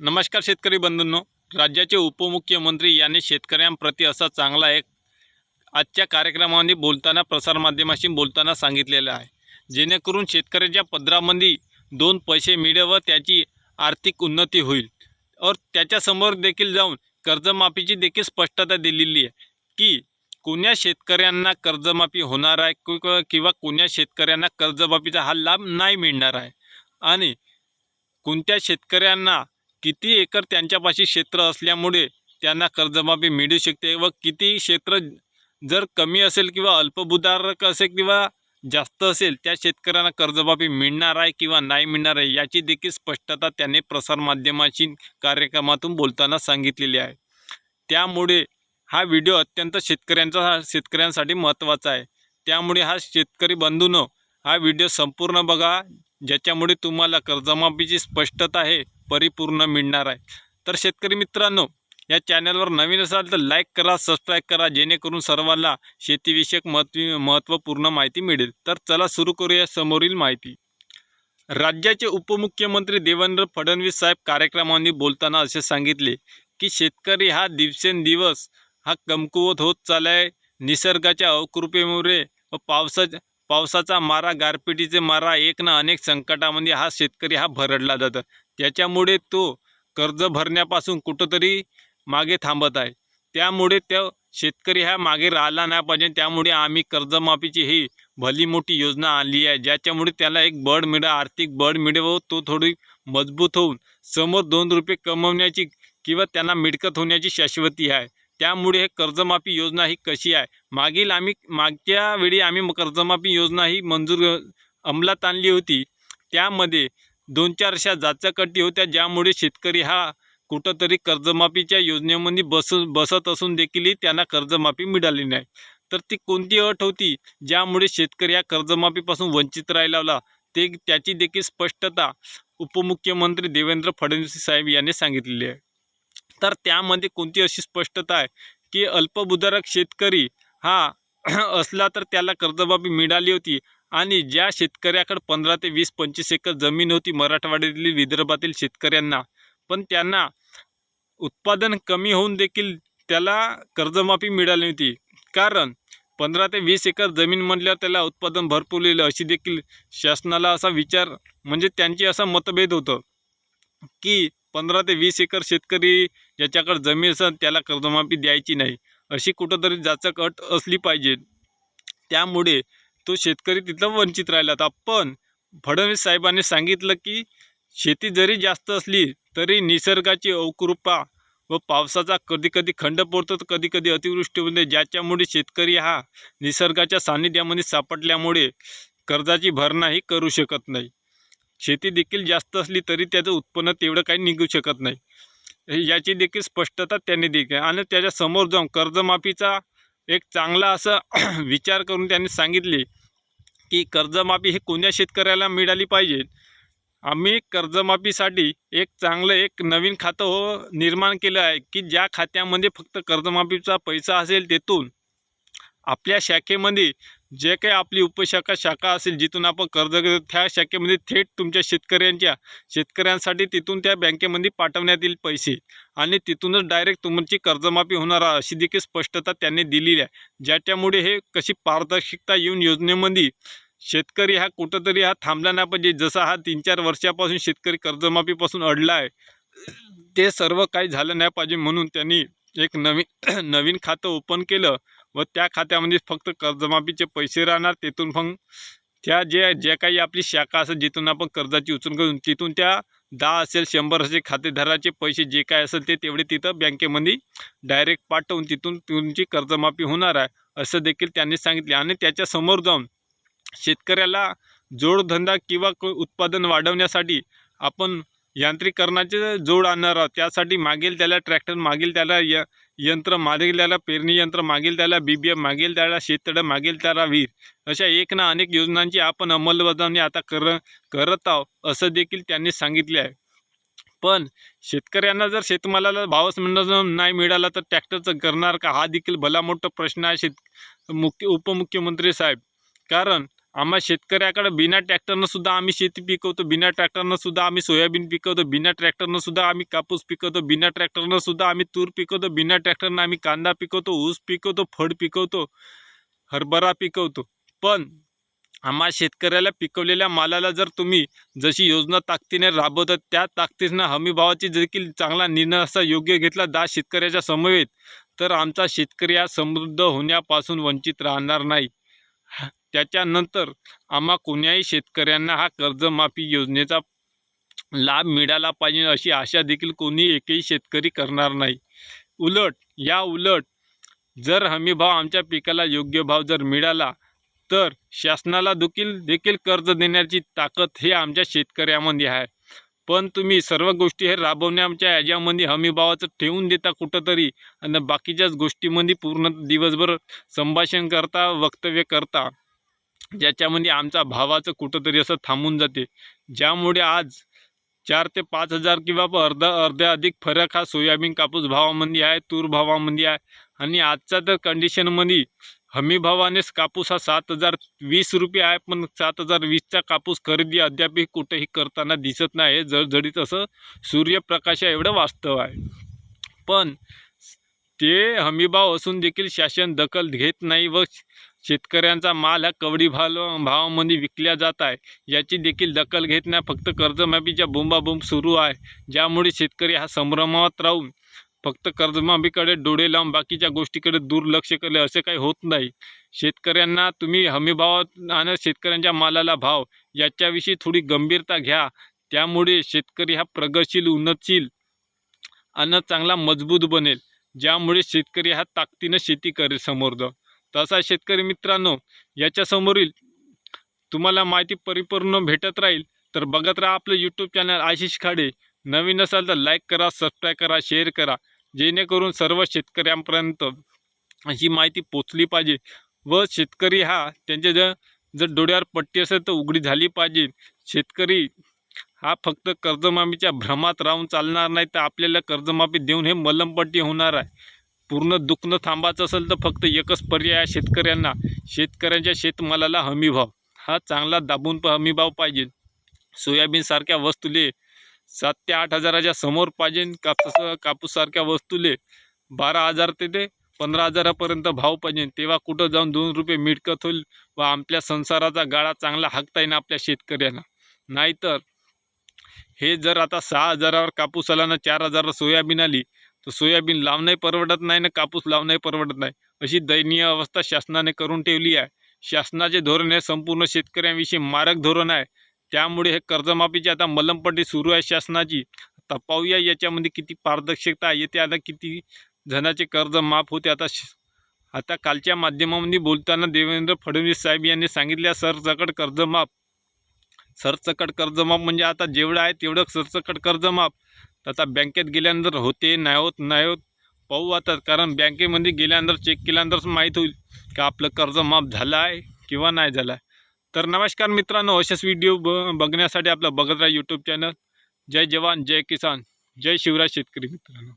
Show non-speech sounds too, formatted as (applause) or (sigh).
नमस्कार शेतकरी बंधूंनो. राज्याचे उपमुख्यमंत्री यांनी शेतकऱ्यांप्रती असा चांगला एक आजच्या कार्यक्रमामध्ये बोलताना प्रसारमाध्यमाशी बोलताना सांगितलेलं आहे. जेणेकरून शेतकऱ्याच्या पदरामध्ये दोन पैसे मिळे व त्याची आर्थिक उन्नती होईल. और त्याच्यासमोर देखील जाऊन कर्जमाफीची देखील स्पष्टता दिलेली आहे की कोण्या शेतकऱ्यांना कर्जमाफी होणार आहे किंवा कोण्या शेतकऱ्यांना कर्जमाफीचा हा लाभ नाही मिळणार आहे? आणि कोणत्या शेतकऱ्यांना किती एकर त्यांच्यापाशी क्षेत्र असल्यामुळे त्यांना कर्जमाफी मिळू शकते व किती क्षेत्र जर कमी असेल किंवा अल्पभूधारक असेल किंवा जास्त असेल त्या शेतकऱ्यांना कर्जमाफी मिळणार आहे किंवा नाही मिळणार आहे याची देखील स्पष्टता त्याने प्रसारमाध्यमाशी कार्यक्रमातून बोलताना सांगितलेली आहे. त्यामुळे हा व्हिडिओ अत्यंत शेतकऱ्यांचा शेतकऱ्यांसाठी महत्त्वाचा आहे. त्यामुळे हा शेतकरी बंधूनो हा व्हिडिओ संपूर्ण बघा. ज्याच्यामुळे तुम्हाला कर्जमाफीची स्पष्टता आहे परिपूर्ण मिळणार आहे. तर शेतकरी मित्रांनो या चॅनलवर नवीन असाल तर लाईक करा सबस्क्राईब करा जेणेकरून सर्वांना शेतीविषयक महत्त्व महत्त्वपूर्ण माहिती मिळेल. तर चला सुरू करूया समोरील माहिती. राज्याचे उपमुख्यमंत्री देवेंद्र फडणवीस साहेब कार्यक्रमांनी बोलताना असे सांगितले की शेतकरी हा दिवसेंदिवस हा कमकुवत होत चालला आहे निसर्गाच्या अकृपेमुळे व पावसाच्या पावसाचा मारा गारपिटीचे मारा एक ना अनेक संकटामध्ये हा शेतकरी हा भरडला जातो. त्याच्यामुळे तो कर्ज भरण्यापासून कुठंतरी मागे थांबत आहे. त्यामुळे त्या शेतकरी हा मागे राहिला नाही पाहिजे. त्यामुळे आम्ही कर्जमाफीची ही भली मोठी योजना आणली आहे. ज्याच्यामुळे त्याला एक बळ मिळा आर्थिक बळ मिळेल व तो थोडी मजबूत होऊन समोर दोन रुपये कमवण्याची किंवा त्यांना मिळकत होण्याची शाश्वती आहे. त्यामुळे हे कर्जमाफी योजना ही कशी आहे? मागील आम्ही मागच्या वेळी आम्ही कर्जमाफी योजना ही मंजूर अंमलात आणली होती. त्यामध्ये दोन चार अशा जाचकटी होत्या ज्यामुळे शेतकरी हा कुठंतरी कर्जमाफीच्या योजनेमध्ये बस बसत असून देखीलही त्यांना कर्जमाफी मिळाली नाही. तर ती कोणती अट होती? ज्यामुळे शेतकरी हा कर्जमाफीपासून वंचित राहिला ते त्याची देखील स्पष्टता उपमुख्यमंत्री देवेंद्र फडणवीस साहेब यांनी सांगितलेली आहे. तर त्यामध्ये कोणती अशी स्पष्टता आहे? की अल्पभूधारक शेतकरी हा (clears throat) असला तर त्याला कर्जमाफी मिळाली होती आणि ज्या शेतकऱ्याकडे पंधरा ते वीस पंचवीस एकर जमीन होती मराठवाड्यातील विदर्भातील शेतकऱ्यांना पण त्यांना उत्पादन कमी होऊन देखील त्याला कर्जमाफी मिळाली होती. कारण पंधरा ते वीस एकर जमीन म्हणल्यावर त्याला उत्पादन भरपूर येईल अशी देखील शासनाला असा विचार म्हणजे त्यांची असा मतभेद होतं. की पंधरा ते वीस एकर शेतकरी ज्याच्याकडे जमीन असेल त्याला कर्जमाफी द्यायची नाही. अशी कुठंतरी जाचक अट असली पाहिजे. त्यामुळे तो शेतकरी तिथं वंचित राहिला होता. पण फडणवीस साहेबांनी सांगितलं की शेती जरी जास्त असली तरी निसर्गाची अवकृपा व पावसाचा कधी कधी खंड पडतो तर कधी कधी अतिवृष्टी होते. ज्याच्यामुळे शेतकरी हा निसर्गाच्या सान्निध्यामध्ये सापडल्यामुळे कर्जाची भरणाही करू शकत नाही. शेती देखील जास्त असली तरी त्याचं उत्पन्न तेवढं काही निघू शकत नाही. याची देखील स्पष्टता त्यांनी दिली आणि त्याच्यासमोर जाऊन कर्जमाफीचा एक चांगला असा (clears throat) विचार करून त्यांनी सांगितले की कर्जमाफी हे कोण्या शेतकऱ्याला मिळाली पाहिजे? आम्ही कर्जमाफीसाठी एक चांगलं एक नवीन खातं हो निर्माण केलं आहे की ज्या खात्यामध्ये फक्त कर्जमाफीचा पैसा असेल तेथून आपल्या शाखेमध्ये जे काही आपली उपशाखा शाखा असेल जिथून आपण कर्ज घेतो त्या शाखेमध्ये थेट तुमच्या शेतकऱ्यांच्या शेतकऱ्यांसाठी तिथून त्या बँकेमध्ये पाठवण्यात येईल पैसे. आणि तिथूनच डायरेक्ट तुमची कर्जमाफी होणार अशी देखील स्पष्टता त्यांनी दिलेली आहे. ज्याच्यामुळे हे कशी पारदर्शकता येऊन योजनेमध्ये शेतकरी हा कुठंतरी हा थांबला नाही पाहिजे. जसा हा तीन चार वर्षापासून शेतकरी कर्जमाफीपासून अडला आहे ते सर्व काही झालं नाही पाहिजे म्हणून त्यांनी एक नवीन (clears throat) नवीन खातं ओपन केलं. व त्या खात्यामध्ये फक्त कर्जमाफीचे पैसे राहणार तिथून मग त्या जे जे काही आपली शाखा असेल जिथून आपण कर्जाची उचल करून तिथून त्या दहा असेल शंभर असेल खातेदाराचे पैसे जे काय असेल ते तेवढे तिथं बँकेमध्ये डायरेक्ट पाठवून तिथून तुमची कर्जमाफी होणार आहे असं देखील त्यांनी सांगितले. आणि त्याच्यासमोर जाऊन शेतकऱ्याला जोडधंदा किंवा उत्पादन वाढवण्यासाठी आपण यांत्रिकरणाचे जोड आणणार आहोत. त्यासाठी मागेल त्याला ट्रॅक्टर मागेल त्याला य यंत्र मागील त्याला पेरणी यंत्र मागील त्याला बी बी एम मागील त्याला शेततळं मागील त्याला विहीर अशा एक ना अनेक योजनांची आपण अंमलबजावणी आता कर करत आहोत असं देखील त्यांनी सांगितले आहे. पण शेतकऱ्यांना जर शेतमालाला भावच म्हणणं नाही मिळाला तर ट्रॅक्टरचं करणार का? हा देखील भला मोठा प्रश्न आहे शेत मुख्य उपमुख्यमंत्री साहेब. कारण आम्हा शेतकऱ्याकडे बिना ट्रॅक्टरनं सुद्धा आम्ही शेती पिकवतो बिना ट्रॅक्टरनं सुद्धा आम्ही सोयाबीन पिकवतो बिना ट्रॅक्टरनं सुद्धा आम्ही कापूस पिकवतो बिना ट्रॅक्टरनं सुद्धा आम्ही तूर पिकवतो बिना ट्रॅक्टरनं आम्ही कांदा पिकवतो ऊस पिकवतो फळ पिकवतो हरभरा पिकवतो. पण आम्हा शेतकऱ्याला पिकवलेल्या मालाला जर तुम्ही जशी योजना ताकदीने राबवतात त्या ताकदीनं हमी भावाची देखील चांगला निर्णय असा योग्य घेतला दहा शेतकऱ्याच्या समवेत तर आमचा शेतकरी हा समृद्ध होण्यापासून वंचित राहणार नाही. त्याच्यानंतर आम्हा कोण्याही शेतकऱ्यांना हा कर्जमाफी योजनेचा लाभ मिळाला पाहिजे अशी आशा देखील कोणी एकही शेतकरी करणार नाही. उलट या उलट जर हमी भाव आमच्या पिकाला योग्य भाव जर मिळाला तर शासनाला देखील देखील कर्ज देण्याची ताकद हे आमच्या शेतकऱ्यामध्ये आहे. पण तुम्ही सर्व गोष्टी हे राबवण्याच्या याच्यामध्ये हमीभावाचं ठेवून देता कुठंतरी आणि बाकीच्याच गोष्टीमध्ये पूर्ण दिवसभर संभाषण करता वक्तव्य करता. ज्याच्यामध्ये आमचा भावाचं कुठंतरी असं थांबून जाते. ज्यामुळे आज चार ते पाच हजार किंवा अर्धा अर्ध्या अधिक फरक हा सोयाबीन कापूस भावामध्ये आहे तूर भावामध्ये आहे. आणि आजच्या तर कंडिशनमध्ये हमी भावानेच कापूस हा सात हजार वीस रुपये आहे पण सात हजार वीसचा कापूस खरेदी अद्यापही कुठेही करताना दिसत नाही. हे जळजळीत असं सूर्यप्रकाशा एवढं वास्तव आहे. पण ते हमीभाव असून देखील शासन दखल घेत नाही व शेतकऱ्यांचा माल हा कवडी भाव भावामध्ये विकल्या जात आहे. याची देखील दखल घेत नाही फक्त कर्जमाफीच्या बोंबाबोंब सुरू आहे. ज्यामुळे शेतकरी हा संभ्रमात राहून फक्त कर्जमाफीकडे डोळे लावून बाकीच्या गोष्टीकडे दुर्लक्ष केले असे काही होत नाही. शेतकऱ्यांना तुम्ही हमीभावात आणि शेतकऱ्यांच्या मालाला भाव याच्याविषयी थोडी गंभीरता घ्या. त्यामुळे शेतकरी हा प्रगतशील उन्नतशील आणि चांगला मजबूत बनेल. ज्यामुळे शेतकरी हा ताकदीनं शेती करेल समोर जाऊन. तसा शेतकरी मित्रांनो याच्यासमोरील तुम्हाला माहिती परिपूर्ण भेटत राहील. तर बघत राहा आपलं यूट्यूब चॅनल आशिष खाडे. नवीन असाल तर लाईक करा सबस्क्राईब करा शेअर करा. जेणेकरून सर्व शेतकऱ्यांपर्यंत अशी माहिती पोचली पाहिजे व शेतकरी हा त्यांच्या जर जर डोळ्यावर पट्टी असेल तर उघडी झाली पाहिजे. शेतकरी हा फक्त कर्जमाफीच्या भ्रमात राहून चालणार नाही तर आपल्याला कर्जमाफी देऊन हे मलमपट्टी होणार आहे. पूर्ण दुखणं थांबायचं असेल तर फक्त एकच पर्याय आहे शेतकऱ्यांना. शेतकऱ्यांच्या शेतमालाला हमीभाव हा चांगला दाबून प- हमीभाव पाहिजे. सोयाबीनसारख्या वस्तूले सात ते आठ हजाराच्या समोर पाहिजे. कापूस कापूससारख्या वस्तूले बारा हजार ते ते पंधरा हजारापर्यंत भाव पाहिजे. तेव्हा कुठं जाऊन दोन रुपये मिळकत होईल व आपल्या संसाराचा गाळा चांगला हाकता येईल आपल्या शेतकऱ्यांना. नाहीतर हे जर आता सहा हजारावर कापूस आला ना चार हजारावर सोयाबीन आली तर सोयाबीन लावणंही परवडत नाही ना कापूस लावणंही परवडत नाही. अशी दयनीय अवस्था शासनाने करून ठेवली आहे. शासनाचे धोरण हे संपूर्ण शेतकऱ्यांविषयी मारक धोरण आहे. त्यामुळे हे कर्जमाफीची आता मलमपट्टी सुरू आहे शासनाची. आता पाहूया याच्यामध्ये किती पारदर्शकता येते आता किती जणाचे कर्ज माफ होते. आता श- आता कालच्या माध्यमामध्ये बोलताना देवेंद्र फडणवीस साहेब यांनी सांगितले सरसकट कर्जमाफ सरसकट कर्जमाफ म्हणजे आता जेवढं आहे तेवढं सरसकट कर्जमाफ आता बँकेत गेल्यानंतर होते नाही होत नाही होत पाहू आता. कारण बँकेमध्ये गेल्यानंतर चेक केल्यानंतरच माहीत होईल का आपलं कर्ज माफ झालं आहे किंवा नाही झालं आहे. तर नमस्कार मित्रांनो असेच व्हिडिओ ब बघण्यासाठी आपलं बघत राहा यूट्यूब चॅनल जय जवान जय किसान जय शिवराज शेतकरी मित्रांनो.